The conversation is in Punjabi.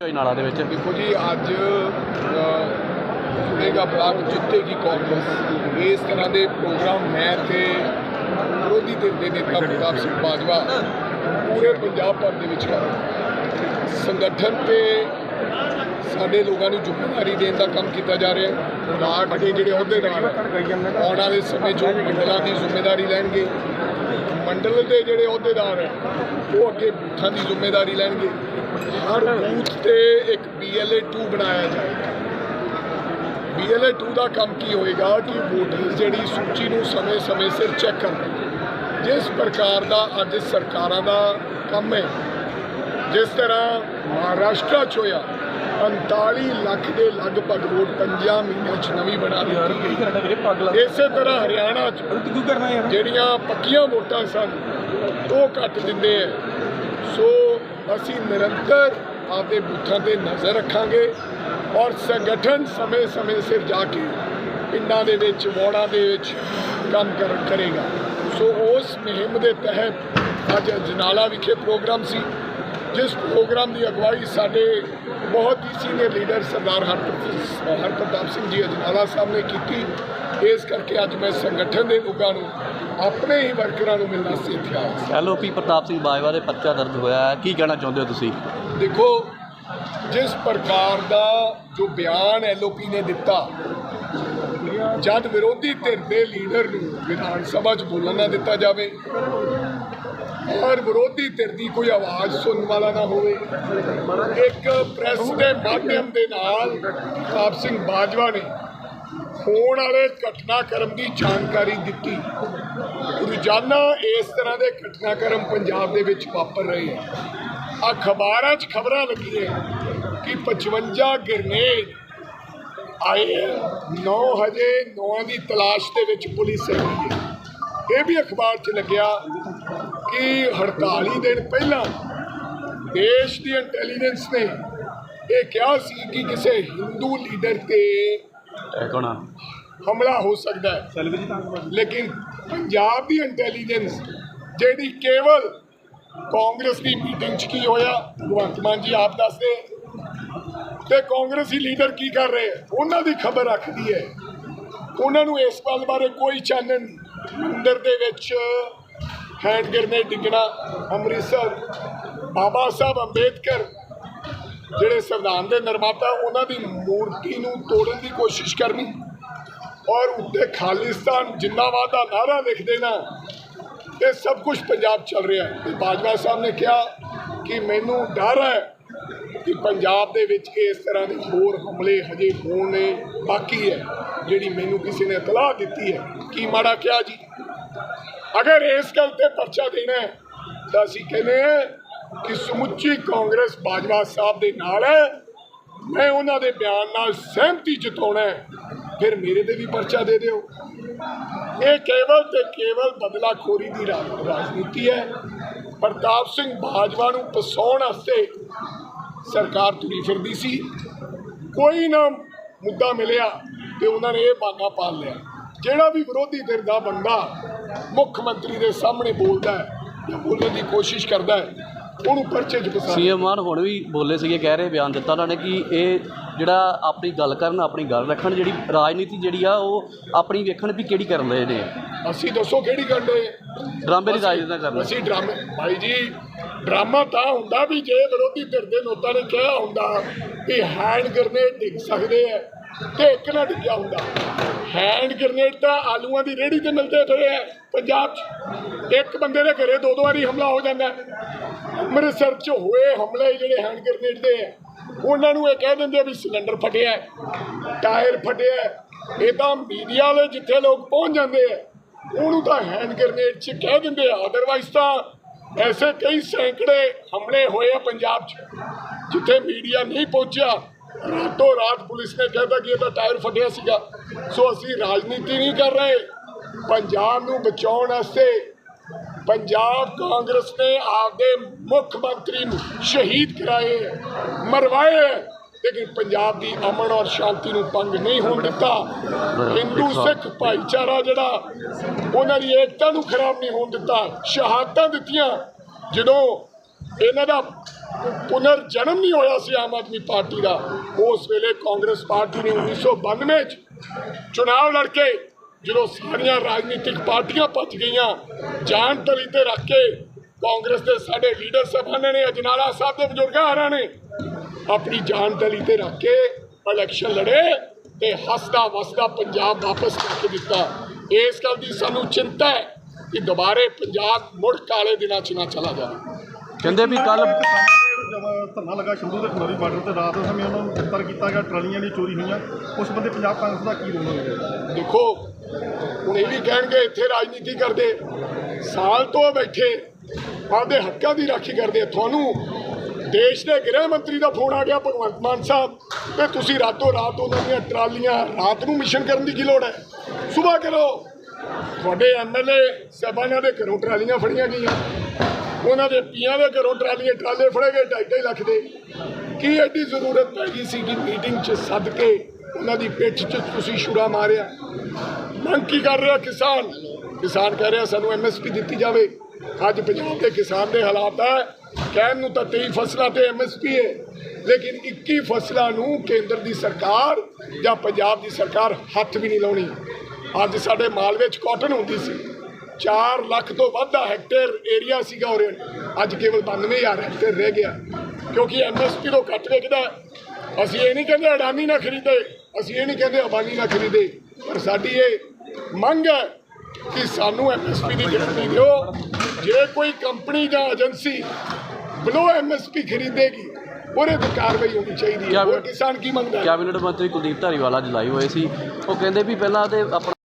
ਹੋਈ ਨਾਲਾ ਦੇ ਵਿੱਚ। ਦੇਖੋ ਜੀ, ਅੱਜ ਜੁੜੇਗਾ ਬਲਾਕ ਜਿੱਤੇਗੀ ਕਾਂਗਰਸ। ਇਸ ਤਰ੍ਹਾਂ ਦੇ ਪ੍ਰੋਗਰਾਮ ਮੈਂ ਤੇ ਵਿਰੋਧੀ ਧਿਰ ਦੇ ਨੇਤਾ ਪ੍ਰਤਾਪ ਸਿੰਘ ਬਾਜਵਾ ਪੂਰੇ ਪੰਜਾਬ ਭਰ ਦੇ ਵਿੱਚ ਕਰ ਸੰਗਠਨ ਤੇ ਸਾਡੇ ਲੋਕਾਂ ਨੂੰ ਜ਼ਿੰਮੇਵਾਰੀ ਦੇਣ ਦਾ ਕੰਮ ਕੀਤਾ ਜਾ ਰਿਹਾ ਹੈ। ਬਲਾਕ ਦੇ ਜਿਹੜੇ ਅਹੁਦੇਦਾਰ ਆਉਣ ਵਾਲੇ ਸਮੇਂ 'ਚ ਉਹ ਮੰਡਲਾਂ ਦੀ ਜ਼ਿੰਮੇਵਾਰੀ ਲੈਣਗੇ। ਮੰਡਲ ਦੇ ਜਿਹੜੇ ਅਹੁਦੇਦਾਰ ਹੈ, ਉਹ ਅੱਗੇ ਬੂਥਾਂ ਦੀ ਜ਼ਿੰਮੇਵਾਰੀ ਲੈਣਗੇ। ਹਰ ਬੂਥ ਤੇ ਇੱਕ BLA 2 ਬਣਾਇਆ ਜਾਏਗਾ BLA 2 ਦਾ ਕੰਮ ਕੀ ਹੋਏਗਾ ਕਿ ਵੋਟਰ ਜਿਹੜੀ ਸੂਚੀ ਨੂੰ ਸਮੇਂ-ਸਮੇਂ ਸਿਰ ਚੈੱਕ ਕਰਨਾ ਜਿਸ ਪ੍ਰਕਾਰ ਦਾ ਅੱਜ ਸਰਕਾਰਾਂ ਦਾ ਕੰਮ ਹੈ ਜਿਸ ਤਰ੍ਹਾਂ ਮਹਾਰਾਸ਼ਟਰ 'ਚ ਹੋਇਆ 39 ਲੱਖ ਦੇ ਲਗਭਗ ਵੋਟ ਪੰਜਾਂ ਮਹੀਨਿਆਂ 'ਚ ਨਵੀਂ ਬਣਾ ਦਿੱਤੀ ਇਸੇ ਤਰ੍ਹਾਂ ਹਰਿਆਣਾ 'ਚ ਤੂੰ ਕਰਨਾ ਯਾਰ? ਜਿਹੜੀਆਂ ਪੱਕੀਆਂ ਵੋਟਾਂ ਸਨ ਉਹ ਘੱਟ ਦਿੰਦੇ ਆ। ਸੋ ਅਸੀਂ ਨਿਰੰਤਰ ਆਪਦੇ ਬੂਥਾਂ ਤੇ ਨਜ਼ਰ ਰੱਖਾਂਗੇ ਔਰ ਸੰਗਠਨ ਸਮੇਂ-ਸਮੇਂ ਸਿਰ ਜਾ ਕੇ ਪਿੰਡਾਂ ਦੇ ਵਿੱਚ, ਵਾਰਡਾਂ ਦੇ ਵਿੱਚ ਕੰਮ ਕਰ, ਕਰੇਗਾ। ਸੋ ਉਸ ਮੁਹਿੰਮ ਦੇ ਤਹਿਤ ਅੱਜ ਜਨਾਲਾ ਵਿਖੇ ਪ੍ਰੋਗਰਾਮ ਸੀ। ਜਿਸ ਪ੍ਰੋਗਰਾਮ ਦੀ ਅਗਵਾਈ ਸਾਡੇ ਬਹੁਤ ਹੀ ਸੀਨੀਅਰ ਲੀਡਰ ਸਰਦਾਰ ਹਰਪ੍ਰਤਾਪ ਸਿੰਘ ਜੀ ਅਜਨਾਲਾ ਸਾਹਿਬ ਨੇ ਕੀਤੀ। ਇਸ ਕਰਕੇ ਅੱਜ ਮੈਂ ਸੰਗਠਨ ਦੇ ਲੋਕਾਂ ਨੂੰ ਆਪਣੇ ਹੀ ਵਰਕਰਾਂ ਨੂੰ ਮਿਲਣ ਵਾਸਤੇ ਇੱਥੇ ਆਇਆ ਸੀ। ਐਲਓਪੀ ਪ੍ਰਤਾਪ ਸਿੰਘ ਬਾਜਵਾ ਦੇ ਪਰਚਾ ਦਰਜ ਹੋਇਆ ਹੈ। ਕੀ ਕਹਿਣਾ ਚਾਹੁੰਦੇ ਹੋ ਤੁਸੀਂ? ਦੇਖੋ ਜਿਸ ਪ੍ਰਕਾਰ ਦਾ ਜੋ ਬਿਆਨ ਐਲਓਪੀ ਨੇ ਦਿੱਤਾ ਜਦ ਵਿਰੋਧੀ ਧਿਰ ਦੇ ਲੀਡਰ ਨੂੰ ਵਿਧਾਨ ਸਭਾ 'ਚ ਬੋਲਣ ਨਾ ਦਿੱਤਾ ਜਾਵੇ ਔਰ ਵਿਰੋਧੀ ਧਿਰ ਦੀ ਕੋਈ ਆਵਾਜ਼ ਸੁਣਨ ਵਾਲਾ ਨਾ ਹੋਵੇ। ਇੱਕ ਪ੍ਰੈਸ ਦੇ ਮਾਧਿਅਮ ਦੇ ਨਾਲ ਪ੍ਰਤਾਪ ਸਿੰਘ ਬਾਜਵਾ ਨੇ ਹੋਣ ਵਾਲੇ ਘਟਨਾਕ੍ਰਮ ਦੀ ਜਾਣਕਾਰੀ ਦਿੱਤੀ। ਰੋਜ਼ਾਨਾ ਇਸ ਤਰ੍ਹਾਂ ਦੇ ਘਟਨਾਕ੍ਰਮ ਪੰਜਾਬ ਦੇ ਵਿੱਚ ਵਾਪਰ ਰਹੇ ਆ। ਅਖਬਾਰਾਂ 'ਚ ਖਬਰਾਂ ਲੱਗੀਆਂ ਕਿ 55 ਗ੍ਰਨੇਡ ਆਏ ਨੌ ਹਜੇ ਨੌਂ ਦੀ ਤਲਾਸ਼ ਦੇ ਵਿੱਚ ਪੁਲਿਸ ਹੈਗੀ ਹੈ। ਇਹ ਵੀ ਅਖਬਾਰ 'ਚ ਲੱਗਿਆ ਕਿ 48 ਦਿਨ ਪਹਿਲਾਂ ਦੇਸ਼ ਦੀ ਇੰਟੈਲੀਜੈਂਸ ਨੇ ਇਹ ਕਿਹਾ ਸੀ ਕਿ ਕਿਸੇ ਹਿੰਦੂ ਲੀਡਰ ਤੇ ਹਮਲਾ ਹੋ ਸਕਦਾ ਹੈ ਲੇਕਿਨ ਪੰਜਾਬ ਦੀ ਇੰਟੈਲੀਜੈਂਸ ਜਿਹੜੀ ਕੇਵਲ ਕਾਂਗਰਸ ਦੀ ਮੀਟਿੰਗ 'ਚ ਕੀ ਹੋਇਆ ਭਗਵੰਤ ਮਾਨ ਜੀ ਆਪ ਦੱਸਦੇ ਤੇ ਕਾਂਗਰਸੀ ਲੀਡਰ ਕੀ ਕਰ ਰਹੇ? ਉਹਨਾਂ ਦੀ ਖਬਰ ਰੱਖਦੀ ਹੈ ਉਹਨਾਂ ਨੂੰ ਇਸ ਗੱਲ ਬਾਰੇ ਕੋਈ ਚਾਨਣ ਨਹੀਂ। ਮੰਦਰ ਦੇ ਵਿੱਚ ਹੈਂਡ ਗ੍ਰਨੇਡ ਡਿੱਗਣਾ, ਅੰਮ੍ਰਿਤਸਰ ਬਾਬਾ ਸਾਹਿਬ ਅੰਬੇਦਕਰ ਜਿਹੜੇ ਸੰਵਿਧਾਨ ਦੇ ਨਿਰਮਾਤਾ, ਉਹਨਾਂ ਦੀ ਮੂਰਤੀ ਨੂੰ ਤੋੜਨ ਦੀ ਕੋਸ਼ਿਸ਼ ਕਰਨੀ। ਔਰ ਉੱਤੇ ਖਾਲਿਸਤਾਨ ਜਿੰਦਾਬਾਦ ਦਾ ਨਾਰਾ ਲਿਖ ਦੇਣਾ ਇਹ ਸਭ ਕੁਝ ਪੰਜਾਬ ਚੱਲ ਰਿਹਾ ਹੈ। ਤੇ ਬਾਜਵਾ ਸਾਹਿਬ ਨੇ ਕਿਹਾ ਕਿ ਮੈਨੂੰ ਡਰ ਹੈ ਕਿ ਪੰਜਾਬ ਦੇ ਵਿੱਚ ਇਸ ਤਰ੍ਹਾਂ ਦੇ ਹੋਰ ਹਮਲੇ ਹਜੇ ਹੋਣੇ ਬਾਕੀ ਹੈ, ਜਿਹੜੀ ਮੈਨੂੰ ਕਿਸੇ ਨੇ ਇਤਲਾਹ ਦਿੱਤੀ ਹੈ। ਕੀ ਮਾੜਾ ਕਿਹਾ ਜੀ? ਅਗਰ ਇਸ ਗੱਲ ਤੇ ਪਰਚਾ ਦੇਣਾ ਹੈ, ਤਾਂ ਅਸੀਂ ਕਹਿੰਦੇ ਹਾਂ ਕਿ ਸਮੁੱਚੀ ਕਾਂਗਰਸ ਬਾਜਵਾ ਸਾਹਿਬ ਦੇ ਨਾਲ ਹੈ। ਮੈਂ ਉਹਨਾਂ ਦੇ ਬਿਆਨ ਨਾਲ ਸਹਿਮਤੀ ਜਤਾਉਣਾ ਫਿਰ ਮੇਰੇ ਤੇ ਵੀ ਪਰਚਾ ਦੇ ਦਿਓ। ਇਹ ਕੇਵਲ ਤੇ ਕੇਵਲ ਬਦਲਾਖੋਰੀ ਦੀ ਰਾ- ਰਾਜਨੀਤੀ ਹੈ। ਪ੍ਰਤਾਪ ਸਿੰਘ ਬਾਜਵਾ ਨੂੰ ਫਸਾਉਣ ਵਾਸਤੇ ਸਰਕਾਰ ਤੁਰੀ ਫਿਰਦੀ ਸੀ। ਕੋਈ ਨਾ ਮੁੱਦਾ ਮਿਲਿਆ ਤੇ ਉਹਨਾਂ ਨੇ ਇਹ ਬਾਗਾ ਪਾਲ ਲਿਆ। ਜਿਹੜਾ ਵੀ ਵਿਰੋਧੀ ਧਿਰ ਦਾ ਬੰਦਾ ਮੁੱਖ ਮੰਤਰੀ ਦੇ ਸਾਹਮਣੇ ਬੋਲਦਾ ਹੈ ਜਾਂ ਬੋਲਣ ਦੀ ਕੋਸ਼ਿਸ਼ ਕਰਦਾ ਹੈ ਉਹਨੂੰ ਪਰਚੇ 'ਚ ਫਸਾ ਸੀਐਮ ਮਾਨ ਹੁਣ ਵੀ ਬੋਲੇ ਸੀਗੇ ਕਹਿ ਰਹੇ ਬਿਆਨ ਦਿੱਤਾ ਉਹਨਾਂ ਨੇ ਕਿ ਇਹ ਜਿਹੜਾ ਆਪਣੀ ਗੱਲ ਕਰਨ ਆਪਣੀ ਗੱਲ ਰੱਖਣ ਜਿਹੜੀ ਰਾਜਨੀਤੀ ਜਿਹੜੀ ਆ ਉਹ ਆਪਣੀ ਵੇਖਣ ਵੀ ਕਿਹੜੀ ਕਰਨ ਰਹੇ ਨੇ। ਅਸੀਂ ਦੱਸੋ ਕਿਹੜੀ ਕਰਦੇ ਡਰਾਮੇ ਦੀ ਰਾਜਨੀਤੀ ਨਾ ਕਰਨ ਅਸੀਂ ਡਰਾਮੇ ਭਾਈ ਜੀ ਡਰਾਮਾ ਤਾਂ ਹੁੰਦਾ ਵੀ ਜੇ ਵਿਰੋਧੀ ਧਿਰ ਦੇ ਨੋਟਾਂ ਨੇ ਕਿਹਾ ਹੁੰਦਾ ਵੀ ਹੈਂਡ ਗ੍ਰਨੇਡ ਡਿੱਗ ਸਕਦੇ ਆ ਤੇ ਇੱਕ ਨਾ ਡਿੱਗਿਆ ਹੁੰਦਾ। ਹੈਂਡ ਗ੍ਰਨੇਡ ਤਾਂ ਆਲੂਆਂ ਦੀ ਰੇਹੜੀ ਤੇ ਮਿਲਦੇ ਪਏ ਆ ਪੰਜਾਬ 'ਚ। ਇੱਕ ਬੰਦੇ ਦੇ ਘਰੇ ਦੋ ਦੋ ਵਾਰੀ ਹਮਲਾ ਹੋ ਜਾਂਦਾ। ਅੰਮ੍ਰਿਤਸਰ 'ਚ ਹੋਏ ਹਮਲੇ ਜਿਹੜੇ ਹੈਂਡ ਗ੍ਰਨੇਡ ਦੇ ਆ, ਉਹਨਾਂ ਨੂੰ ਇਹ ਕਹਿ ਦਿੰਦੇ ਆ ਵੀ ਸਿਲੰਡਰ ਫਟਿਆ ਟਾਇਰ ਫਟਿਆ ਇਹ ਤਾਂ ਮੀਡੀਆ ਵਾਲੇ ਜਿੱਥੇ ਲੋਕ ਪਹੁੰਚ ਜਾਂਦੇ ਆ, ਉਹਨੂੰ ਤਾਂ ਹੈਂਡ ਗ੍ਰਨੇਡ 'ਚ ਕਹਿ ਦਿੰਦੇ ਆ। ਅਦਰਵਾਈਜ਼ ਤਾਂ ਐਸੇ ਕਈ ਸੈਂਕੜੇ ਹਮਲੇ ਹੋਏ ਆ ਪੰਜਾਬ 'ਚ, ਜਿੱਥੇ ਮੀਡੀਆ ਨਹੀਂ ਪਹੁੰਚਿਆ। ਰਾਤੋਂ ਰਾਤ ਪੁਲਿਸ ਨੇ ਕਹਿਤਾ ਕਿ ਇਹ ਤਾਂ ਟਾਇਰ ਫਟਿਆ ਸੀਗਾ। ਸੋ ਅਸੀਂ ਰਾਜਨੀਤੀ ਨਹੀਂ ਕਰ ਰਹੇ, ਪੰਜਾਬ ਨੂੰ ਬਚਾਉਣ ਵਾਸਤੇ ਪੰਜਾਬ ਕਾਂਗਰਸ ਨੇ ਆਪਦੇ ਮੁੱਖ ਮੰਤਰੀ ਨੂੰ ਸ਼ਹੀਦ ਕਰਾਏ ਮਰਵਾਏ ਲੇਕਿਨ ਪੰਜਾਬ ਦੀ ਅਮਨ ਔਰ ਸ਼ਾਂਤੀ ਨੂੰ ਭੰਗ ਨਹੀਂ ਹੋਣ ਦਿੱਤਾ। ਹਿੰਦੂ ਸਿੱਖ ਭਾਈਚਾਰਾ ਜਿਹੜਾ ਉਹਨਾਂ ਦੀ ਏਕਤਾ ਨੂੰ ਖਰਾਬ ਨਹੀਂ ਹੋਣ ਦਿੱਤਾ। ਸ਼ਹਾਦਤਾਂ ਦਿੱਤੀਆਂ। ਜਦੋਂ ਇਹਨਾਂ ਦਾ ਪੁਨਰ ਜਨਮ ਨਹੀਂ ਹੋਇਆ ਸੀ ਆਮ ਆਦਮੀ ਪਾਰਟੀ ਦਾ ਉਸ ਵੇਲੇ ਕਾਂਗਰਸ ਪਾਰਟੀ ਨੇ 1992 ਚ ਚੁਣਾਵ ਲੜ ਕੇ ਜਦੋਂ ਸਾਰੀਆਂ ਰਾਜਨੀਤਿਕ ਪਾਰਟੀਆਂ ਭੱਜ ਗਈਆਂ ਜਾਨ ਤਲੀ ਤੇ ਰੱਖ ਕੇ ਕਾਂਗਰਸ ਦੇ ਸਾਡੇ ਲੀਡਰ ਸਾਹਿਬਾਨਾਂ ਨੇ ਅਜਨਾਲਾ ਸਾਹਿਬ ਦੇ ਬਜ਼ੁਰਗਾਂ ਹਰਾਂ ਨੇ, ਆਪਣੀ ਜਾਨ ਤਲੀ ਤੇ ਰੱਖ ਕੇ ਇਲੈਕਸ਼ਨ ਲੜੇ ਤੇ ਹੱਸਦਾ ਵਸਦਾ ਪੰਜਾਬ ਵਾਪਸ ਕਰਕੇ ਦਿੱਤਾ। ਇਸ ਗੱਲ ਦੀ ਸਾਨੂੰ ਚਿੰਤਾ ਹੈ ਕਿ ਦੁਬਾਰੇ ਪੰਜਾਬ ਮੁੜ ਕਾਲੇ ਦਿਨਾਂ 'ਚ ਨਾ ਚਲਾ ਜਾਵੇ। ਕਹਿੰਦੇ ਵੀ ਕੱਲ ਧਰਨਾ ਲੱਗਾ ਸ਼ੰਭੂ ਦੇ ਖਨੌਰੀ ਬਾਰਡਰ ਤੇ, ਰਾਤ ਦੇ ਸਮੇਂ ਉਹਨਾਂ ਨੂੰ ਗ੍ਰਿਫਤਾਰ ਕੀਤਾ ਗਿਆ, ਟਰਾਲੀਆਂ ਦੀ ਚੋਰੀ ਹੋਈਆਂ। ਉਸ ਬੰਦੇ ਪੰਜਾਬ ਕਾਂਗਰਸ ਦਾ ਕੀ ਰੋਲ ਹੋਵੇਗਾ ਦੇਖੋ, ਹੁਣ ਇਹ ਵੀ ਕਹਿਣਗੇ ਇੱਥੇ ਰਾਜਨੀਤੀ ਕਰਦੇ? ਸਾਲ ਤੋਂ ਬੈਠੇ, ਆਪਦੇ ਹੱਕਾਂ ਦੀ ਰਾਖੀ ਕਰਦੇ ਤੁਹਾਨੂੰ ਦੇਸ਼ ਦੇ ਗ੍ਰਹਿ ਮੰਤਰੀ ਦਾ ਫੋਨ ਆ ਗਿਆ, ਭਗਵੰਤ ਮਾਨ ਸਾਹਿਬ, ਤੇ ਤੁਸੀਂ ਰਾਤੋਂ ਰਾਤ ਉਹਨਾਂ ਦੀਆਂ ਟਰਾਲੀਆਂ ਰਾਤ ਨੂੰ ਮਿਸ਼ਨ ਕਰਨ ਦੀ ਕੀ ਲੋੜ ਹੈ? ਸਵੇਰ ਕਰੋ। ਤੁਹਾਡੇ ਐਮਐਲਏ ਸਾਹਿਬਾਨਾਂ ਦੇ ਘਰੋਂ ਟਰਾਲੀਆਂ ਫੜੀਆਂ ਗਈਆਂ। ਉਹਨਾਂ ਦੇ ਪੀਆਂ ਦੇ ਘਰੋਂ ਟਰਾਲੀਆਂ ਟਰਾਲੇ ਫੜੇ ਗਏ, ਢਾਈ ਢਾਈ ਲੱਖ ਦੇ। ਕੀ ਐਡੀ ਜ਼ਰੂਰਤ ਪੈ ਗਈ ਸੀ ਕਿ ਮੀਟਿੰਗ 'ਚ ਸੱਦ ਕੇ ਉਹਨਾਂ ਦੀ ਪਿੱਠ 'ਚ ਤੁਸੀਂ ਛੁਰਾ ਮਾਰਿਆ? ਮੰਗ ਕੀ ਕਰ ਰਿਹਾ ਕਿਸਾਨ? ਕਿਸਾਨ ਕਹਿ ਰਿਹਾ, ਸਾਨੂੰ ਐਮਐਸਪੀ ਦਿੱਤੀ ਜਾਵੇ। ਅੱਜ ਪੰਜਾਬ ਦੇ ਕਿਸਾਨ ਦੇ ਹਾਲਾਤ ਹੈ ਕਹਿਣ ਨੂੰ ਤਾਂ 23 ਫਸਲਾਂ ਤੇ ਐਮਐਸਪੀ ਹੈ ਲੇਕਿਨ 21 ਫਸਲਾਂ ਨੂੰ ਕੇਂਦਰ ਦੀ ਸਰਕਾਰ ਜਾਂ ਪੰਜਾਬ ਦੀ ਸਰਕਾਰ ਹੱਥ ਵੀ ਨਹੀਂ ਲਾਉਣੀ। ਅੱਜ ਸਾਡੇ ਮਾਲਵੇ 'ਚ ਕਾਟਨ ਹੁੰਦੀ ਸੀ। 4 ਲੱਖ ਤੋਂ ਵੱਧ ਦਾ ਹੈਕਟੇਅਰ ਏਰੀਆ ਸੀਗਾ ਔਰ ਅੱਜ ਕੇਵਲ 92000 ਹੈਕਟੇਅਰ ਰਹਿ ਗਿਆ। ਕਿਉਂਕਿ ਐਮਐਸਪੀ ਤੋਂ ਘੱਟ ਵਿਕਦਾ। ਅਸੀਂ ਇਹ ਨਹੀਂ ਕਹਿੰਦੇ ਅਡਾਨੀ ਨਾ ਖਰੀਦੇ। ਅਸੀਂ ਇਹ ਨਹੀਂ ਕਹਿੰਦੇ ਅਬਾਨੀ ਨਾ ਖਰੀਦੇ। ਪਰ ਸਾਡੀ ਇਹ ਮੰਗ ਹੈ ਕਿ ਸਾਨੂੰ ਐਮਐਸਪੀ ਦੀ ਗਰੰਟੀ ਦਿਓ। ਜੇ ਕੋਈ ਕੰਪਨੀ ਜਾਂ ਏਜੰਸੀ ਬਲੋ ਐਮਐਸਪੀ ਖਰੀਦੇਗੀ ਉਹਦੇ ਤੇ ਕਾਰਵਾਈ ਹੋਣੀ ਚਾਹੀਦੀ ਹੈ। ਹੋਰ ਕਿਸਾਨ ਕੀ ਮੰਗਦਾ ਹੈ? ਕੈਬਨਿਟ ਮੰਤਰੀ ਕੁਲਦੀਪ ਧਾਰੀਵਾਲ ਅੱਜ ਲਾਈਵ ਹੋਏ ਸੀ। ਉਹ ਕਹਿੰਦੇ ਵੀ ਪਹਿਲਾਂ ਤੇ ਆਪਣਾ